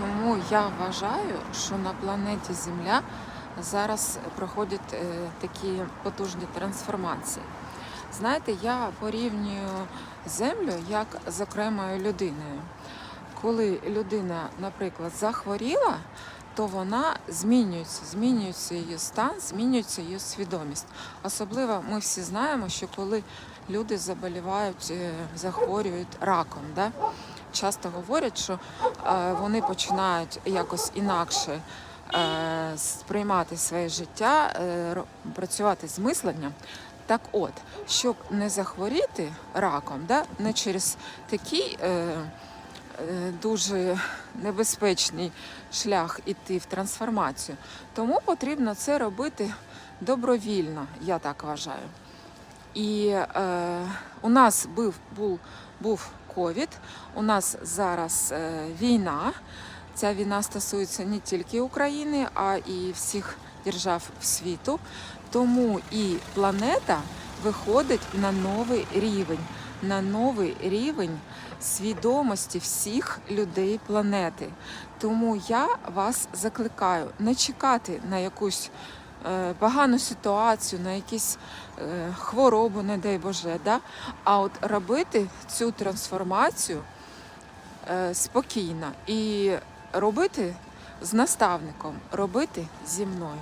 чому я вважаю, що на планеті Земля зараз проходять е, такі потужні трансформації. Знаєте, я порівнюю землю як з окремою людиною. Коли людина, наприклад, захворіла, то вона змінюється, змінюється її стан, змінюється її свідомість. Особливо ми всі знаємо, що коли люди заболівають, е, захворюють раком, да? Часто говорять, що е, вони починають якось інакше е, сприймати своє життя, е, працювати з мисленням. Так от, щоб не захворіти раком, да, не через такий е, е, дуже небезпечний шлях іти в трансформацію, тому потрібно це робити добровільно, я так вважаю. І е, у нас був, був, був ковід, у нас зараз е, війна. Ця війна стосується не тільки України, а і всіх держав світу. Тому і планета виходить на новий рівень, на новий рівень свідомості всіх людей планети. Тому я вас закликаю не чекати на якусь погану ситуацію, на якісь е, хворобу, не дай Боже, да? а от робити цю трансформацію е, спокійно і робити з наставником, робити зі мною.